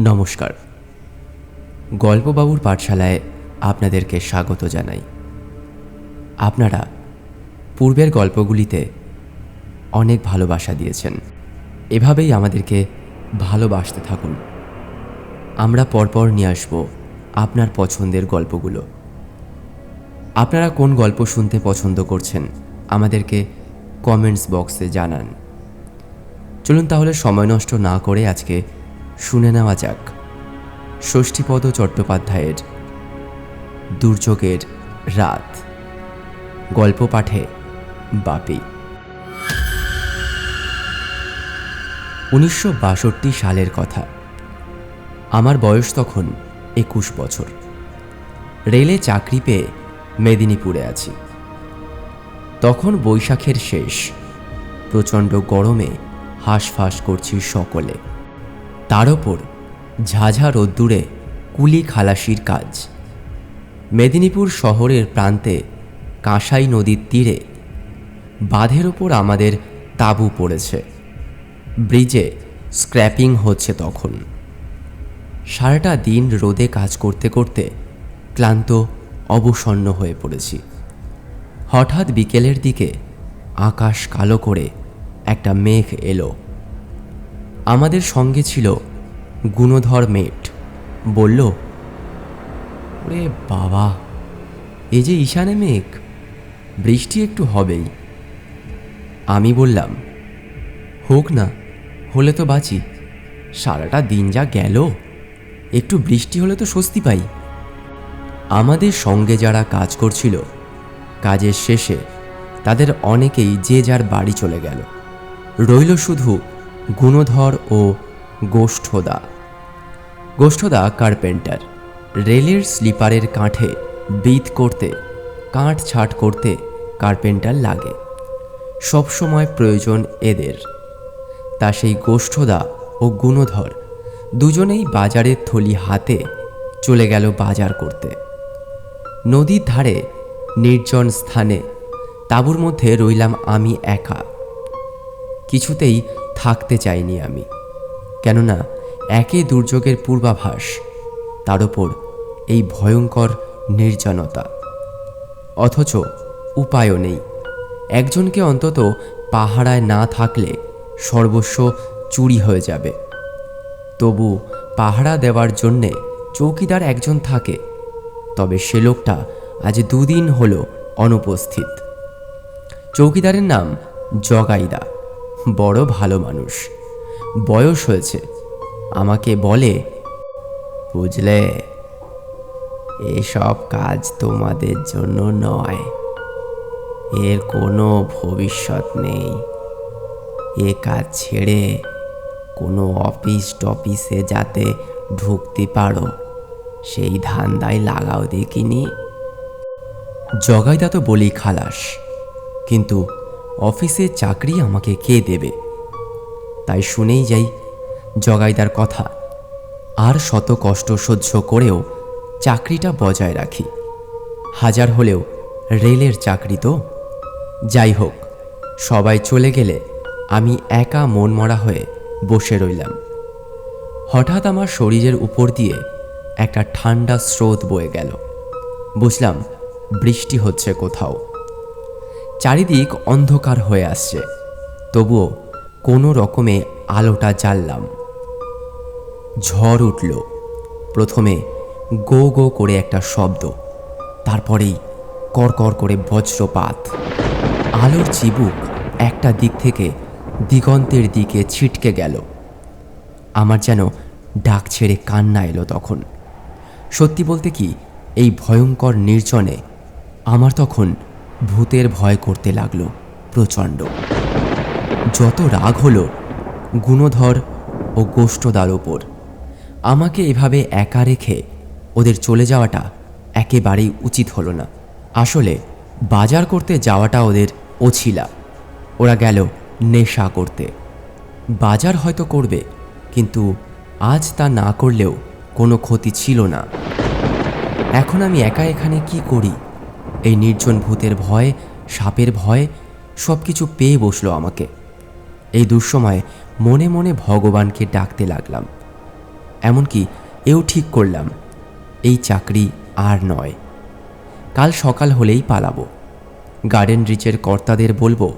নমস্কার। গল্পবাবুর পাঠশালায় আপনাদেরকে স্বাগত জানাই। আপনারা পূর্বের গল্পগুলিতে অনেক ভালোবাসা দিয়েছেন। এভাবেই আমাদেরকে ভালোবাসতে থাকুন। আমরা পরপর নিয়ে আসব আপনার পছন্দের গল্পগুলো। আপনারা কোন গল্প শুনতে পছন্দ করছেন, আমাদেরকে কমেন্টস বক্সে জানান। চলুন তাহলে সময় নষ্ট না করে আজকে শুনে নেওয়া যাক। ষষ্ঠীপদ চট্টোপাধ্যায়ের দুর্যোগের রাত। গল্প পাঠে বাপি। উনিশশো বাষট্টি সালের কথা। আমার বয়স তখন একুশ বছর। রেলে চাকরি পেয়ে মেদিনীপুরে আছি। তখন বৈশাখের শেষ। প্রচণ্ড গরমে হাঁসফাঁস করছি সকলে। তার ওপর ঝাঝা রোদ্দুরে কুলি খালাসির কাজ। মেদিনীপুর শহরের প্রান্তে কাঁসাই নদীর তীরে বাঁধের ওপর আমাদের তাঁবু পড়েছে। ব্রিজে স্ক্র্যাপিং হচ্ছে তখন। সারাটা দিন রোদে কাজ করতে করতে ক্লান্ত, অবসন্ন হয়ে পড়েছি। হঠাৎ বিকেলের দিকে আকাশ কালো করে একটা মেঘ এলো। আমাদের সঙ্গে ছিল গুণধর মেট। বলল, ওরে বাবা, এ যে ঈশানে মেঘ, বৃষ্টি একটু হবেই। আমি বললাম, হোক না, হলে তো বাঁচি। সারাটা দিন যা গেল, একটু বৃষ্টি হলে তো স্বস্তি পাই। আমাদের সঙ্গে যারা কাজ করছিল, কাজের শেষে তাদের অনেকেই যে যার বাড়ি চলে গেল। রইল শুধু গুণধর ও গোষ্ঠদা। গোষ্ঠদা কার্পেন্টার। রেলের স্লিপারের কাঠে বিদ করতে কাঠ ছাট করতে কার্পেন্টার লাগে। সবসময় প্রয়োজন এদের। তা সেই গোষ্ঠদা ও গুণধর দুজনেই বাজারের থলি হাতে চলে গেল বাজার করতে। নদীর ধারে নির্জন স্থানে তাঁবুর মধ্যে রইলাম আমি একা। কিছুতেই থাকতে চাইনি আমি। কেননা একে দুর্যোগের পূর্বাভাস, তার ওপর এই ভয়ঙ্কর নির্জনতা। অথচ উপায়ও নেই। একজনকে অন্তত পাহারায় না থাকলে সর্বস্ব চুরি হয়ে যাবে। তবু পাহারা দেওয়ার জন্যে চৌকিদার একজন থাকে, তবে সে লোকটা আজ দুদিন হলো অনুপস্থিত। চৌকিদারের নাম জগাইদা। বড় ভালো মানুষ। বয়স হয়েছে। আমাকে বলে, বুঝলে, এসব কাজ তোমাদের জন্য নয়। এর কোনো ভবিষ্যৎ নেই। এ কাজ ছেড়ে কোনো অফিস টফিসে যাতে ঢুকতে পারো, সেই ধান্দায় লাগাও দেখিনি? জগাইদা তো বলি খালাস। কিন্তু অফিসে চাকরি আমাকে কে দেবে? তাই শুনেই যাই জগাইদার কথা। আর শত কষ্ট সহ্য করেও চাকরিটা বজায় রাখি। হাজার হলেও রেলের চাকরি তো। যাই হোক, সবাই চলে গেলে আমি একা মন মরা হয়ে বসে রইলাম। হঠাৎ আমার শরীরের উপর দিয়ে একটা ঠান্ডা স্রোত বয়ে গেল। বুঝলাম বৃষ্টি হচ্ছে কোথাও। চারিদিক অন্ধকার হয়ে আসছে। তবুও কোনো রকমে আলোটা জ্বাললাম। ঝড় উঠল। প্রথমে গো গো করে একটা শব্দ, তারপরেই কড়কড় করে বজ্রপাত। আলোর চিবুক একটা দিক থেকে দিগন্তের দিকে ছিটকে গেল। আমার যেন ডাক ছেড়ে কান্না এলো তখন। সত্যি বলতে কি, এই ভয়ঙ্কর নির্জনে আমার তখন ভূতের ভয় করতে লাগল, প্রচণ্ড। যত রাগ হলো, গুণধর ও গোষ্ঠদার ওপর। আমাকে এভাবে একা রেখে ওদের চলে যাওয়াটা একেবারেই উচিত হলো না। আসলে, বাজার করতে যাওয়াটা ওদের ওছিলা ওরা গেল নেশা করতে। বাজার হয়তো করবে, কিন্তু আজ তা না করলেও কোনো ক্ষতি ছিল না। এখন আমি একা এখানে কি করি? এই নির্জন ভূতের ভয়, সাপের ভয় সব কিছু পেয়ে বসল আমাকে। এই দুঃসময়ে মনে মনে ভগবানকে ডাকতে লাগলাম। এমনকি এও ঠিক করলাম, এই চাকরি আর নয়। কাল সকাল হলেই পালাবো। গার্ডেন রিচের কর্তাদের বলব,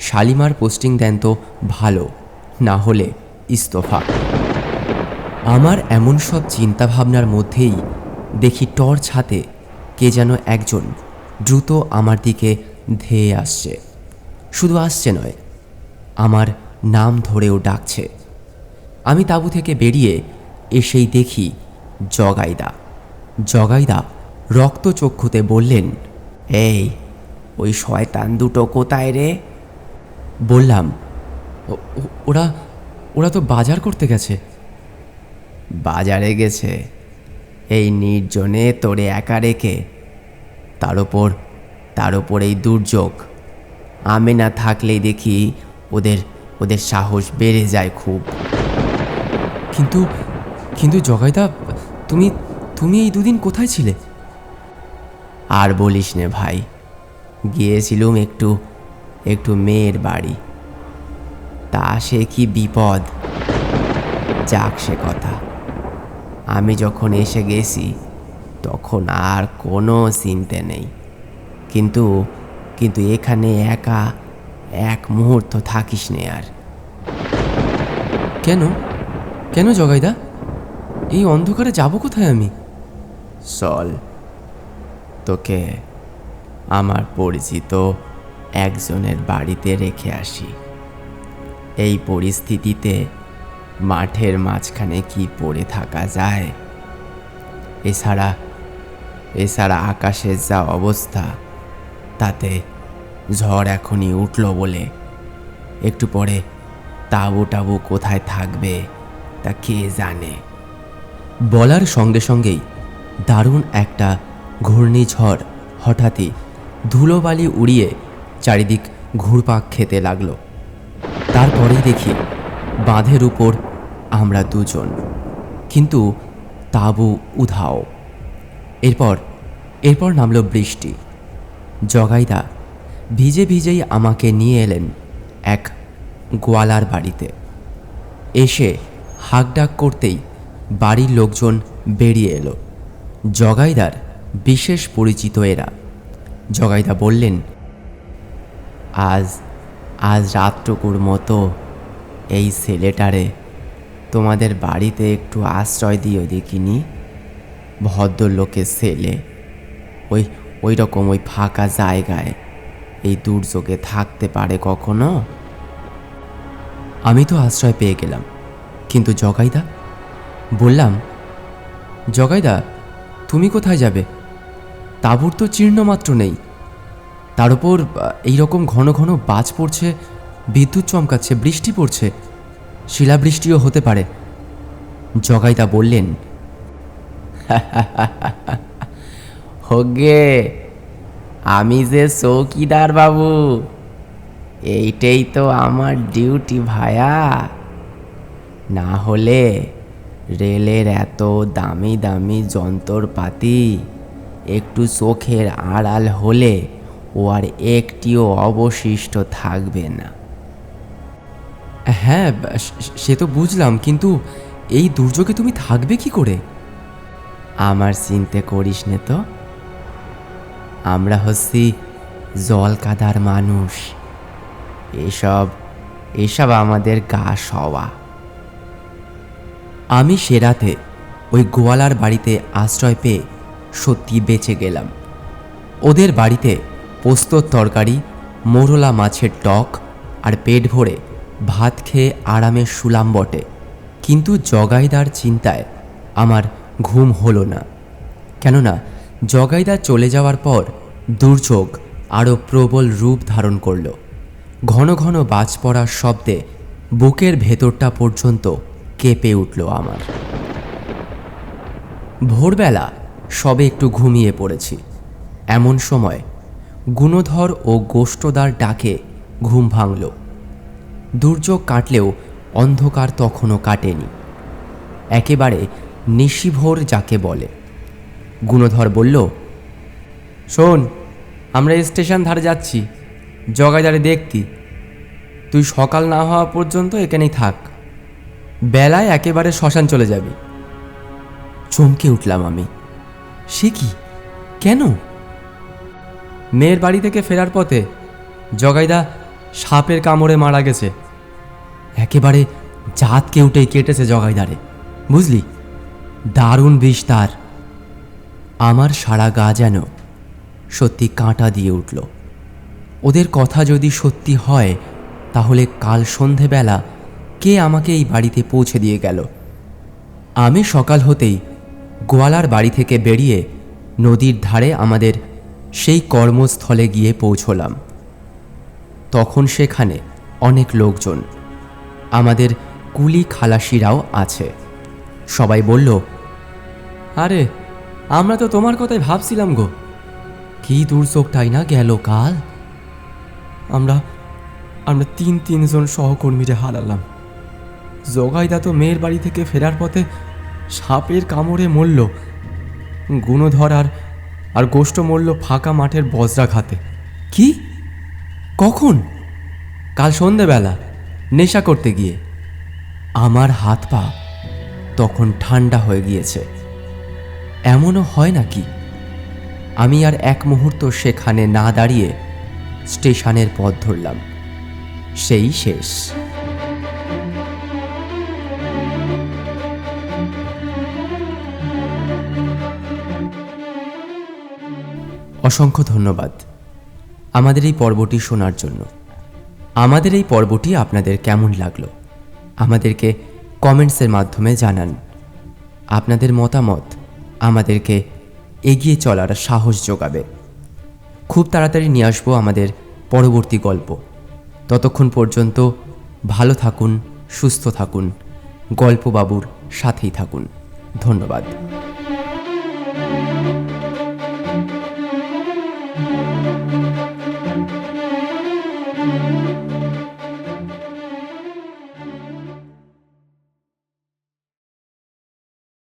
শালিমার পোস্টিং দেন তো ভালো, না হলে ইস্তফা। আমার এমন সব চিন্তাভাবনার মধ্যেই দেখি টর্চ হাতে কে যেন একজন দ্রুত আমার দিকে ধেয়ে আসছে। শুধু আসছে নয়, আমার নাম ধরেও ডাকছে। আমি তাঁবু থেকে বেরিয়ে এসেই দেখি জগাইদা। জগাইদা রক্তচক্ষুতে বললেন, এই, ওই শয়তান দুটো কোথায় রে? বললাম, "ও- ও- ওরা ওরা তো বাজার করতে গেছে। বাজারে গেছে? এই নির্জনে তোরে একা রেখে তার ওপর তার ওপর এই দুর্যোগ। আমি না থাকলেই দেখি ওদের ওদের সাহস বেড়ে যায় খুব। কিন্তু কিন্তু জগাইদা তুমি তুমি এই দুদিন কোথায় ছিলে? আর বলিস নে ভাই গিয়েছিলুম একটু একটু মেয়ের বাড়ি। তা সে কি বিপদ? যাক সে কথা। আমি যখন এসে গেছি তখন আর কোনো চিনতে নেই। কিন্তু কিন্তু এখানে একা এক মুহূর্ত থাকিস নে আর। কেন? কেন জগাইদা? এই অন্ধকারে যাব কোথায় আমি? চল তোকে আমার পরিচিত একজনের বাড়িতে রেখে আসি। এই পরিস্থিতিতে মাঠের মাঝখানে কি পড়ে থাকা যায়? এছাড়া এছাড়া আকাশের যা অবস্থা, তাতে ঝড় এখনই উঠল বলে। একটু পরে তাবু টাবু কোথায় থাকবে, তা কে জানে? বলার সঙ্গে সঙ্গেই দারুণ একটা ঘূর্ণিঝড় হঠাৎই ধুলোবালি উড়িয়ে চারিদিক ঘুরপাক খেতে লাগল। তারপরেই দেখি বাঁধের উপর আমরা দুজন। কিন্তু তাবু উধাও। এরপর এরপর নামলো বৃষ্টি। জগাইদা ভিজে ভিজেই আমাকে নিয়ে এলেন এক গোয়ালার বাড়িতে। এসে হাঁকডাক করতেই বাড়ির লোকজন বেরিয়ে এলো। জগাইদার বিশেষ পরিচিত এরা। জগাইদা বললেন, আজ আজ রাতটুকুর মতো এই ছেলেটারে তোমাদের বাড়িতে একটু আশ্রয় দিও দেখিনি? ভদ্রলোকের ছেলে। ওই ওই রকম ওই ফাঁকা জায়গায় এই দুর্যোগে থাকতে পারে কখনো? আমি তো আশ্রয় পেয়ে গেলাম। কিন্তু জগাইদা, বললাম, জগাইদা, তুমি কোথায় যাবে? তাঁবুর তো চিহ্ন মাত্র নেই। তার উপর এই রকম ঘন ঘন বাজ পড়ছে, বিদ্যুৎ চমকাচ্ছে, বৃষ্টি পড়ছে, শিলাবৃষ্টিও হতে পারে। জগাইদা বললেন হোগে, আমি যে চৌকিদার বাবু, এইটাই তো আমার ডিউটি ভায়া। না হলে রেলের এত দামি দামি যন্ত্রপাতি একটু চোখের আড়াল হলে ও আর একটিও অবশিষ্ট থাকবে না। হ্যাঁ সে তো বুঝলাম, কিন্তু এই দুর্যোগে তুমি থাকবে কি করে? আমার চিনতে করিস নে তো। আমরা হচ্ছি জল কাদার মানুষ। এসব এসব আমাদের গা সওয়া। আমি সে রাতে ওই গোয়ালার বাড়িতে আশ্রয় পেয়ে সত্যি বেঁচে গেলাম। ওদের বাড়িতে পোস্তর তরকারি, মোরলা মাছের টক আর পেট ভরে ভাত খেয়ে আরামে শুলাম বটে। কিন্তু জগাইদার চিন্তায় আমার ঘুম হলো না। কেননা, জগাইদা চলে যাওয়ার পর দুর্যোগ আরও প্রবল রূপ ধারণ করল। ঘন ঘন বাজ পড়ার শব্দে বুকের ভেতরটা পর্যন্ত কেঁপে উঠল আমার। ভোরবেলা সবে একটু ঘুমিয়ে পড়েছি। এমন সময় গুণধর ও গোষ্ঠদার ডাকে ঘুম ভাঙল। দুর্যোগ কাটলেও অন্ধকার তখনও কাটেনি। একেবারে নিশিভোর যাকে বলে। গুণধর বলল, শোন, আমরা স্টেশন ধারে যাচ্ছি। জগাইদারে দেখতি তুই সকাল না হওয়া পর্যন্ত এখানেই থাক। বেলায় একেবারে শ্মশান চলে যাবি। চমকে উঠলাম আমি। সে কি? কেন? মেয়ের বাড়ি থেকে ফেরার পথে জগাইদা সাপের কামড়ে মারা গেছে। একেবারে জাতকে উঠেই কেটেছে জগাইদারে। বুঝলি? দারুণ বিষ তার। আমার সারা গা যেন সত্যি কাঁটা দিয়ে উঠল। ওদের কথা যদি সত্যি হয়, তাহলে কাল সন্ধেবেলা কে আমাকে এই বাড়িতে পৌঁছে দিয়ে গেল? আমি সকাল হতেই গোয়ালার বাড়ি থেকে বেরিয়ে নদীর ধারে আমাদের সেই কর্মস্থলে গিয়ে পৌঁছলাম। তখন সেখানে অনেক লোকজন। আমাদের কুলি খালাসিরাও আছে। সবাই বলল আরে, আমরা তো তোমার কথাই ভাবছিলাম গো। কি দুর্যোগটাই না গেল কাল? আমরা আমরা তিন তিনজন সহকর্মীরে হারালাম। জগাইদা তো মেয়ের বাড়ি থেকে ফেরার পথে সাপের কামড়ে মরল। গুণধর আর আর গোষ্ঠ মরল ফাঁকা মাঠের বজরা খাতে কি? কখন? কাল সন্ধেবেলা, নেশা করতে গিয়ে। আমার হাত পা তখন ঠান্ডা হয়ে গিয়েছে। এমনও হয় নাকি? আমি আর এক মুহূর্ত সেখানে না দাঁড়িয়ে স্টেশনের পথ ধরলাম। সেই শেষ। অসংখ্য ধন্যবাদ আমাদের এই পর্বটি শোনার জন্য। আমাদের এই পর্বটি আপনাদের কেমন লাগল? আমাদেরকে কমেন্টসের মাধ্যমে জানান। আপনাদের মতামত আমাদেরকে এগিয়ে চলার সাহস যোগাবে। খুব তাড়াতাড়ি নিয়ে আসব আমাদের পরবর্তী গল্প। ততক্ষণ পর্যন্ত ভালো থাকুন, সুস্থ থাকুন, গল্পবাবুর সাথেই থাকুন। ধন্যবাদ।